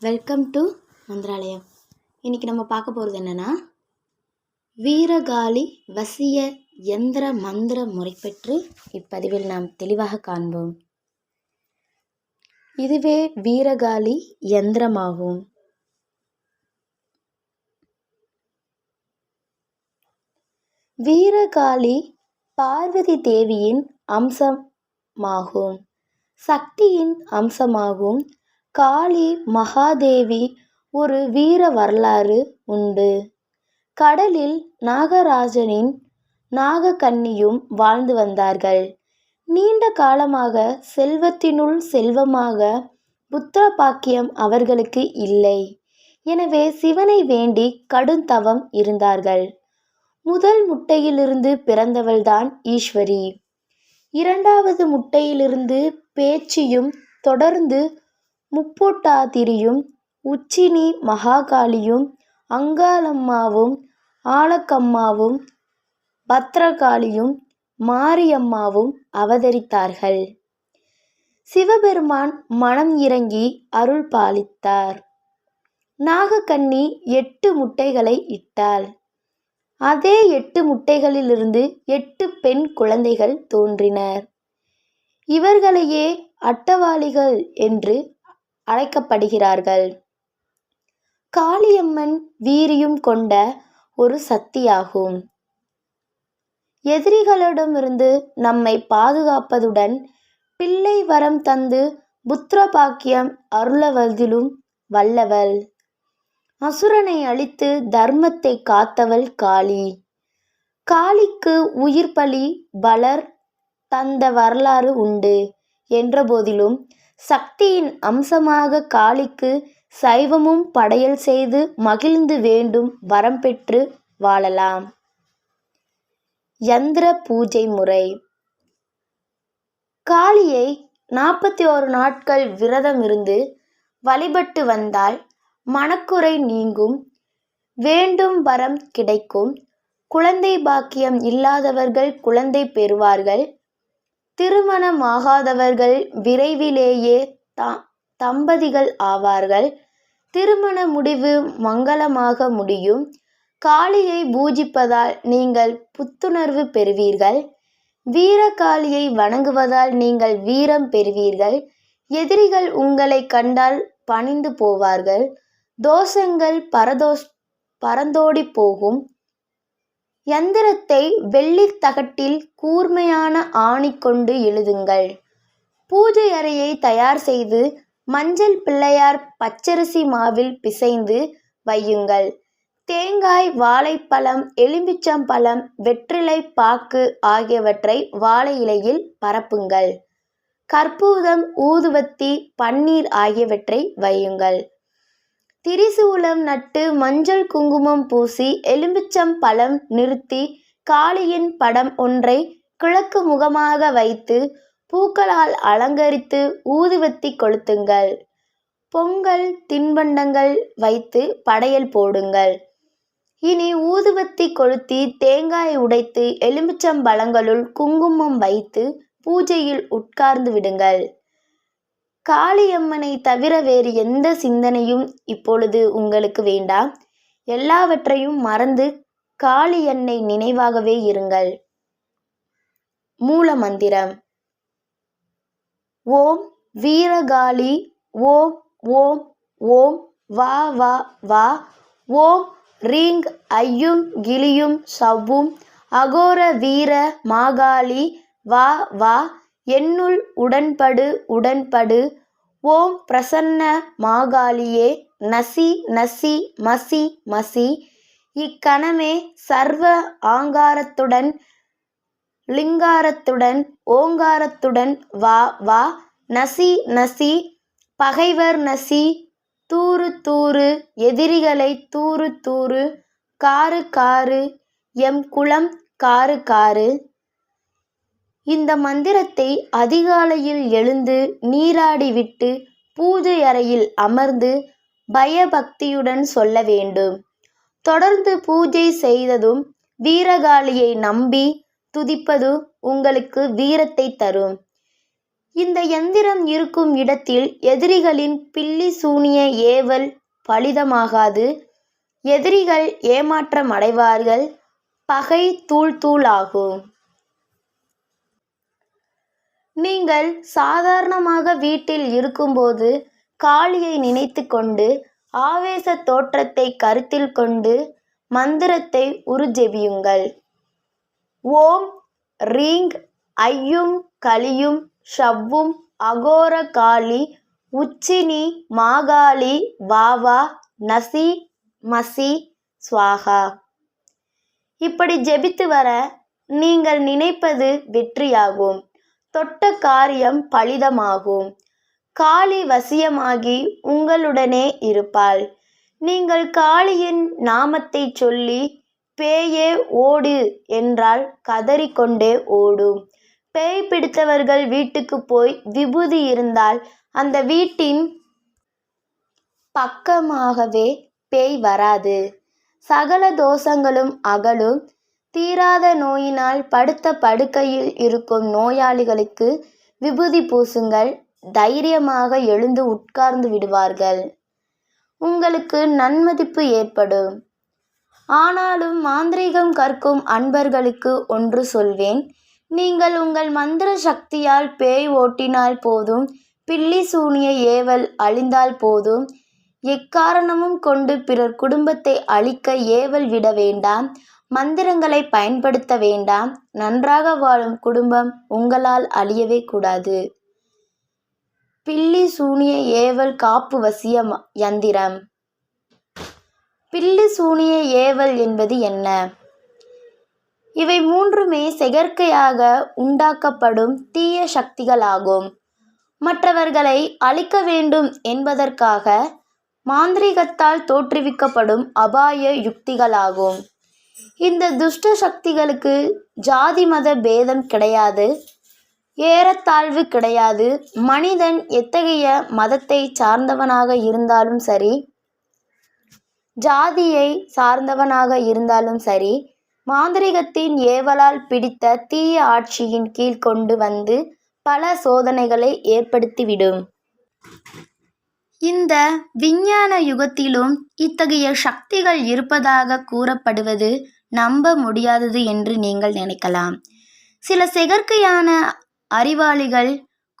Welcome to Mantralayam. இன்றைக்கி நம்ம பார்க்க போகிறது என்னென்னா வீரகாளி வசிய எந்திர மந்திர பெற்று இப்பதிவில் நாம் தெளிவாக காண்போம். இதுவே வீரகாளி யந்திரமாகும். வீரகாளி பார்வதி தேவியின் அம்சமாகும். சக்தியின் அம்சமாகும். காளி மகாதேவி ஒரு வீர வரலாறு உண்டு. கடலில் நாகராஜனின் நாகக்கன்னியும் வாழ்ந்து வந்தார்கள். நீண்ட காலமாக செல்வத்தினுள் செல்வமாக புத்திர பாக்கியம் அவர்களுக்கு இல்லை. எனவே சிவனை வேண்டி கடும் தவம் இருந்தார்கள். முதல் முட்டையிலிருந்து பிறந்தவள்தான் ஈஸ்வரி. இரண்டாவது முட்டையிலிருந்து பேச்சியும் தொடர்ந்து முப்பொட்டாதிரியும் உச்சினி மகாகாளியும் அங்காளம்மாவும் ஆலக்கம்மாவும் பத்ரகாளியும் மாரியம்மாவும் அவதரித்தார்கள். சிவபெருமான் மனம் இறங்கி அருள் பாலித்தார். நாகக்கன்னி எட்டு முட்டைகளை இட்டாள். அதே எட்டு முட்டைகளிலிருந்து எட்டு பெண் குழந்தைகள் தோன்றினர். இவர்களையே அட்டவாளிகள் என்று அழைக்கப்படுகிறார்கள். காளியம்மன் வீரியம் கொண்ட ஒரு சக்தியாகும். எதிரிகளிடமிருந்து நம்மை பாதுகாப்பதுடன் பிள்ளை வரம் தந்து புத்திர பாக்கியம் அருளவதிலும் வல்லவள். அசுரனை அழித்து தர்மத்தை காத்தவள் காளி. காளிக்கு உயிர் பலி பலர் தந்த வரலாறு உண்டு. என்றபோதிலும் சக்தியின் அம்சமாக காளிக்கு சைவமும் படையல் செய்து மகிழ்ந்து வேண்டும் வரம் பெற்று வாழலாம். யந்திர பூஜை முறை. காளியை நாற்பத்தி ஓரு நாட்கள் விரதம் இருந்து வழிபட்டு வந்தால் மனக்குறை நீங்கும் வேண்டும் வரம் கிடைக்கும் குழந்தை பாக்கியம் இல்லாதவர்கள் குழந்தை பெறுவார்கள் திருமணமாகாதவர்கள் விரைவிலேயே த தம்பதிகள் ஆவார்கள். திருமண முடிவு மங்களமாக முடியும். காளியை பூஜிப்பதால் நீங்கள் புத்துணர்வு பெறுவீர்கள். வீரகாளியை வணங்குவதால் நீங்கள் வீரம் பெறுவீர்கள். எதிரிகள் உங்களை கண்டால் பணிந்து போவார்கள். தோஷங்கள் பரதோஷ் பறந்தோடி போகும். யந்திரத்தை வெள்ளித்தகட்டில் கூர்மையான ஆணி கொண்டு எழுதுங்கள். பூஜை அறையை தயார் செய்து மஞ்சள் பிள்ளையார் பச்சரிசி மாவில் பிசைந்து வையுங்கள். தேங்காய் வாழைப்பழம் எலுமிச்சம்பழம் வெற்றிலை பாக்கு ஆகியவற்றை வாழை இலையில் பரப்புங்கள். கற்பூரம் ஊதுவத்தி பன்னீர் ஆகியவற்றை வையுங்கள். திரிசூலம் நட்டு மஞ்சள் குங்குமம் பூசி எலும்பிச்சம் பழம் நிறுத்தி காளியின் படம் ஒன்றை கிழக்கு முகமாக வைத்து பூக்களால் அலங்கரித்து ஊதுவத்தி கொளுத்துங்கள். பொங்கல் தின்பண்டங்கள் வைத்து படையல் போடுங்கள். இனி ஊதுவத்தி கொளுத்தி தேங்காய் உடைத்து எலுமிச்சம்பழங்களுள் குங்குமம் வைத்து பூஜையில் உட்கார்ந்து விடுங்கள். காளியம்மனை தவிர வேறு எந்த சிந்தனையும் இப்பொழுது உங்களுக்கு வேண்டாம் எல்லாவற்றையும் மறந்து காளி எண்ணை நினைவாகவே இருங்கள். மூல மந்திரம் ஓம் வீரகாளி ஓம் ஓம் ஓம் வா வா வா ஓம் ரீங் ஐயும் கிளியும் சவ்வும் அகோர வீர மாகாளி வா வா என்னுள் உடன்படு உடன்படு. ஓம் பிரசன்ன மாகாளியே நசி நசி மசி மசி. இக்கணமே சர்வ ஆங்காரத்துடன் லிங்காரத்துடன் ஓங்காரத்துடன் வா வா. நசி நசி. பகைவர் நசி. தூறு தூறு. எதிரிகளை தூறு தூறு. காரு காரு எம் குலம் காரு காரு இந்த மந்திரத்தை அதிகாலையில் எழுந்து நீராடிவிட்டு பூஜை அறையில் அமர்ந்து பயபக்தியுடன் சொல்ல வேண்டும். தொடர்ந்து பூஜை செய்ததும் வீரகாளியை நம்பி துதிப்பது உங்களுக்கு வீரத்தை தரும். இந்த எந்திரம் இருக்கும் இடத்தில் எதிரிகளின் பில்லி சூனிய ஏவல் பலிதமாகாது. எதிரிகள் ஏமாற்றமடைவார்கள் பகை தூள் தூளாகும். நீங்கள் சாதாரணமாக வீட்டில் இருக்கும்போது காளியை நினைத்து கொண்டு ஆவேச தோற்றத்தை கருத்தில் கொண்டு மந்திரத்தை உருஜெபியுங்கள். ஓம் ரீங் ஐயும் கலியும் ஷவ்வும் அகோர காளி உச்சினி மாகாளி வாவா நசி மசி ஸ்வாகா இப்படி ஜெபித்து வர நீங்கள் நினைப்பது வெற்றியாகும். தொட்ட காரியம் பலிதமாகும். காளி வசியமாகி உங்களுடனே இருப்பாள். நீங்கள் காளியின் நாமத்தை சொல்லி பேயே ஓடு என்றால் கதறிக்கொண்டே ஓடும். பேய் பிடித்தவர்கள் வீட்டுக்கு போய் விபூதி இருந்தால் அந்த வீட்டின் பக்கமாகவே பேய் வராது. சகல தோஷங்களும் அகலும். தீராத நோயினால் படுத்த படுக்கையில் இருக்கும் நோயாளிகளுக்கு விபூதி பூசுங்கள் தைரியமாக எழுந்து உட்கார்ந்து விடுவார்கள். உங்களுக்கு நன்மதிப்பு ஏற்படும். ஆனாலும் மாந்திரீகம் கற்கும் அன்பர்களுக்கு ஒன்று சொல்வேன். நீங்கள் உங்கள் மந்திர சக்தியால் பேய் ஓட்டினால் போதும் பில்லி சூனிய ஏவல் அழிந்தால் போதும். எக்காரணமும் கொண்டு பிறர் குடும்பத்தை அழிக்க ஏவல் விட வேண்டாம். மந்திரங்களை பயன்படுத்த வேண்டாம். நன்றாக வாழும் குடும்பம் உங்களால் அழியவே கூடாது. பில்லி சூனிய ஏவல் காப்பு வசிய ம- யந்திரம். பில்லி சூனிய ஏவல் என்பது என்ன? இவை மூன்றுமே செயற்கையாக உண்டாக்கப்படும் தீய சக்திகளாகும். மற்றவர்களை அழிக்க வேண்டும் என்பதற்காக மாந்திரீகத்தால் தோற்றுவிக்கப்படும் அபாய யுக்திகளாகும். இந்த துஷ்ட சக்திகளுக்கு ஜாதி மத பேதம் கிடையாது ஏறத்தாழ்வு கிடையாது. மனிதன் எத்தகைய மதத்தை சார்ந்தவனாக இருந்தாலும் சரி ஜாதியை சார்ந்தவனாக இருந்தாலும் சரி மாந்திரிகத்தின் ஏவலால் பிடித்த தீய ஆட்சியின் கீழ் கொண்டு வந்து பல சோதனைகளை ஏற்படுத்திவிடும். இந்த விஞ்ஞான யுகத்திலும் இத்தகைய சக்திகள் இருப்பதாக கூறப்படுவது நம்ப முடியாதது என்று நீங்கள் நினைக்கலாம். சில செயற்கையான அறிவாளிகள்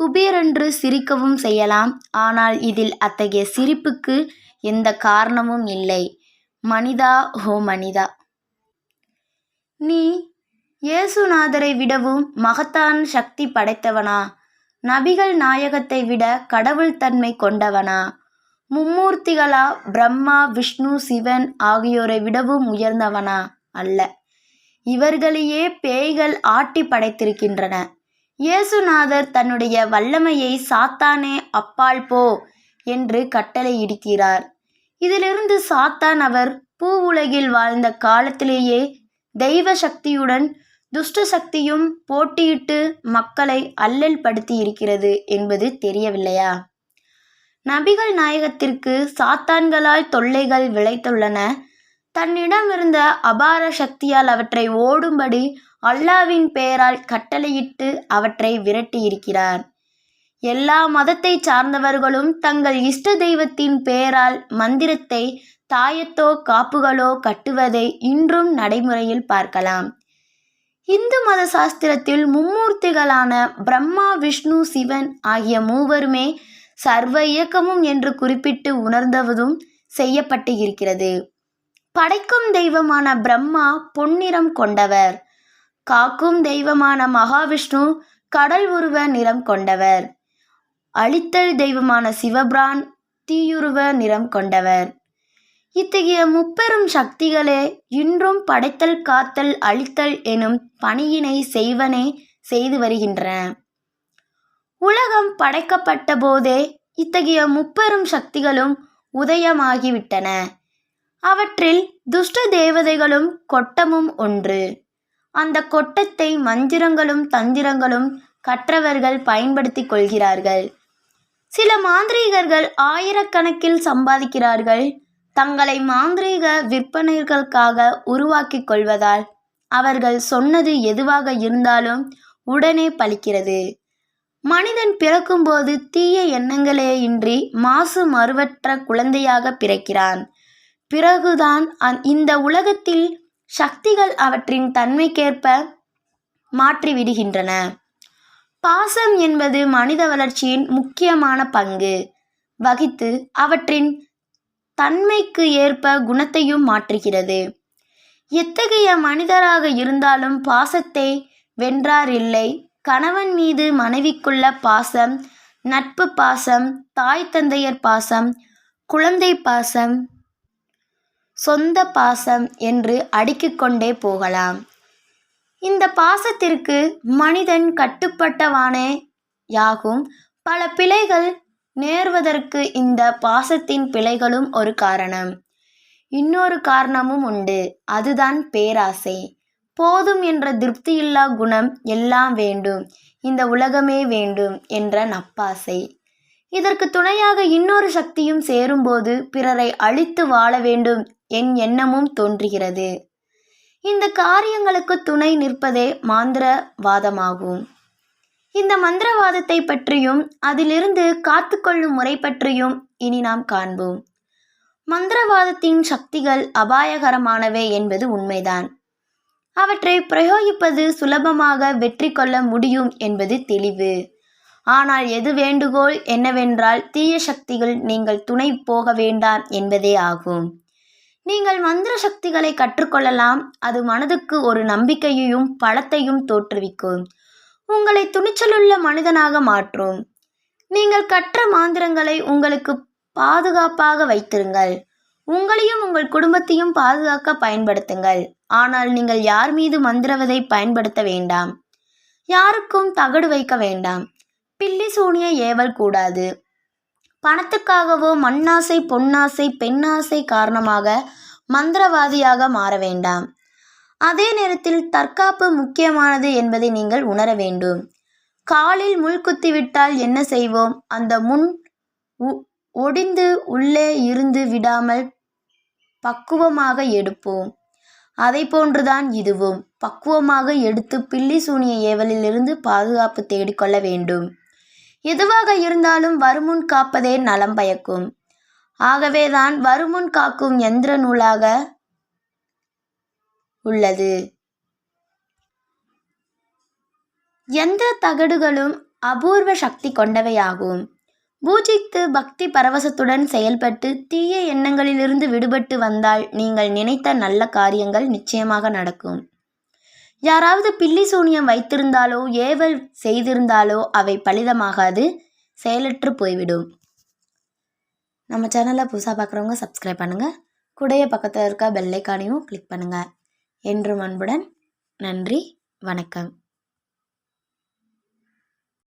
குபீரென்று சிரிக்கவும் செய்யலாம். ஆனால் இதில் அத்தகைய சிரிப்புக்கு எந்த காரணமும் இல்லை. மனிதா ஓ மனிதா! நீ இயேசுநாதரை விடவும் மகத்தான் சக்தி படைத்தவனா? நபிகள் நாயகத்தை விட கடவுள் தன்மை கொண்டவனா? மும்மூர்த்திகளா பிரம்மா விஷ்ணு சிவன் ஆகியோரை விடவும் உயர்ந்தவனா? அல்ல. இவர்களையே பேய்கள் ஆட்டி படைத்திருக்கின்றன. இயேசுநாதர் தன்னுடைய வல்லமையை சாத்தானே அப்பால் போ என்று கட்டளையிடுகிறார் இதிலிருந்து சாத்தான் அவர் பூவுலகில் வாழ்ந்த காலத்திலேயே தெய்வ சக்தியுடன் துஷ்ட சக்தியும் போட்டியிட்டு மக்களை அல்லல் படுத்தி இருக்கிறது என்பது தெரியவில்லையா? நபிகள் நாயகத்திற்கு சாத்தான்களால் தொல்லைகள் விளைத்துள்ளன. தன்னிடம் இருந்த அபார சக்தியால் அவற்றை ஓடும்படி அல்லாவின் பெயரால் கட்டளையிட்டு அவற்றை விரட்டியிருக்கிறார். எல்லா மதத்தை சார்ந்தவர்களும் தங்கள் இஷ்ட தெய்வத்தின் பெயரால் மந்திரத்தை தாயத்தோ காப்புகளோ கட்டுவதை இன்றும் நடைமுறையில் பார்க்கலாம். இந்து மத சாஸ்திரத்தில் மும்மூர்த்திகளான பிரம்மா விஷ்ணு சிவன் ஆகிய மூவருமே சர்வ இயக்கமும் என்று குறிப்பிட்டு உணர்ந்தவதும் செய்யப்பட்டு இருக்கிறது. படைக்கும் தெய்வமான பிரம்மா பொன்னிறம் கொண்டவர். காக்கும் தெய்வமான மகாவிஷ்ணு கடல் உருவ நிறம் கொண்டவர். அழித்தல் தெய்வமான சிவபிரான் தீயுருவ நிறம் கொண்டவர். இத்தகைய முப்பெரும் சக்திகளே இன்றும் படைத்தல் காத்தல் அழித்தல் எனும் பணியினை செய்வனே செய்து வருகின்றன உலகம் படைக்கப்பட்ட போதே இத்தகைய முப்பெரும் சக்திகளும் உதயமாகிவிட்டன. அவற்றில் துஷ்ட தேவதைகளும் கொட்டமும் ஒன்று. அந்த கொட்டத்தை மந்திரங்களும் தந்திரங்களும் கற்றவர்கள் பயன்படுத்திக் கொள்கிறார்கள். சில மாந்திரீகர்கள் ஆயிரக்கணக்கில் சம்பாதிக்கிறார்கள். தங்களை மாந்திரீக விற்பனைகளுக்காக உருவாக்கிக் கொள்வதால் அவர்கள் சொன்னது எதுவாக இருந்தாலும் உடனே பலிக்கிறது. மனிதன் பிறக்கும்போது தீய எண்ணங்களே இன்றி மாசு மறுவற்ற குழந்தையாக பிறக்கிறான். பிறகுதான் அந் இந்த உலகத்தில் சக்திகள் அவற்றின் தன்மைக்கேற்ப மாற்றிவிடுகின்றன. பாசம் என்பது மனித வளர்ச்சியின் முக்கியமான பங்கு. வகித்து அவற்றின் தன்மைக்கு ஏற்ப குணத்தையும் மாற்றுகிறது. எத்தகைய மனிதராக இருந்தாலும் பாசத்தை வென்றார் இல்லை கணவன் மீது மனைவிக்குள்ள பாசம் நட்பு பாசம் தாய் தந்தையர் பாசம் குழந்தை பாசம் சொந்த பாசம் என்று அடுக்கிக்கொண்டே போகலாம். இந்த பாசத்திற்கு மனிதன் கட்டுப்பட்டவானே யாகும் பல பிழைகள் நேர்வதற்கு இந்த பாசத்தின் பிழைகளும் ஒரு காரணம். இன்னொரு காரணமும் உண்டு. அதுதான் பேராசை. போதும் என்ற திருப்தியில்லா குணம் எல்லாம் வேண்டும். இந்த உலகமே வேண்டும் என்ற நப்பாசை. இதற்கு துணையாக இன்னொரு சக்தியும் சேரும்போது பிறரை அழித்து வாழ வேண்டும் என் எண்ணமும் தோன்றுகிறது. இந்த காரியங்களுக்கு துணை நிற்பதே மாந்திரவாதமாகும். இந்த மந்திரவாதத்தை பற்றியும் அதிலிருந்து காத்துக்கொள்ளும் முறை பற்றியும் இனி நாம் காண்போம். மந்திரவாதத்தின் சக்திகள் அபாயகரமானவை என்பது உண்மைதான். அவற்றை பிரயோகிப்பது சுலபமாக வெற்றி கொள்ள முடியும் என்பது தெளிவு. ஆனால் எது வேண்டுகோள் என்னவென்றால் தீய சக்திகள் நீங்கள் துணை போக வேண்டாம் என்பதே ஆகும். நீங்கள் மந்திர சக்திகளை கற்றுக்கொள்ளலாம் அது மனதுக்கு ஒரு நம்பிக்கையையும் பலத்தையும் தோற்றுவிக்கும். உங்களை துணிச்சலுள்ள மனிதனாக மாற்றும். நீங்கள் கற்ற மாந்திரங்களை உங்களுக்கு பாதுகாப்பாக வைத்திருங்கள். உங்களையும் உங்கள் குடும்பத்தையும் பாதுகாக்க பயன்படுத்துங்கள். ஆனால் நீங்கள் யார் மீது மந்திரவதை பயன்படுத்த வேண்டாம். யாருக்கும் தகடு வைக்க வேண்டாம். பில்லி சூனிய ஏவல் கூடாது. பணத்துக்காகவோ மண்ணாசை பொன்னாசை பெண்ணாசை காரணமாக மந்திரவாதியாக மாற வேண்டாம். அதே நேரத்தில் தற்காப்பு முக்கியமானது என்பதை நீங்கள் உணர வேண்டும். காலில் முள் குத்திவிட்டால் என்ன செய்வோம்? அந்த முன் உ- ஒடிந்து உள்ளே இருந்து விடாமல் பக்குவமாக எடுப்போம். அதை போன்றுதான் இதுவும். பக்குவமாக எடுத்து பில்லி சூனிய ஏவலிலிருந்து பாதுகாப்பு தேடிக்கொள்ள வேண்டும். எதுவாக இருந்தாலும் வருமுன் காப்பதே நலம் பயக்கும். ஆகவேதான் வருமுன் காக்கும் எந்திர நூலாக உள்ளது. எந்திர தகடுகளும் அபூர்வ சக்தி கொண்டவையாகும். பூஜித்து பக்தி பரவசத்துடன் செயல்பட்டு தீய எண்ணங்களிலிருந்து விடுபட்டு வந்தால் நீங்கள் நினைத்த நல்ல காரியங்கள் நிச்சயமாக நடக்கும். யாராவது பில்லி சூனியம் வைத்திருந்தாலோ ஏவல் செய்திருந்தாலோ அவை பலிதமாகாது செயலற்று போய்விடும். நம்ம சேனலை புதுசாக பார்க்குறவங்க சப்ஸ்கிரைப் பண்ணுங்கள் கூடைய பக்கத்தில் இருக்க பெல்லைக்கானையும் கிளிக் பண்ணுங்கள் என்றும் அன்புடன் நன்றி வணக்கம்.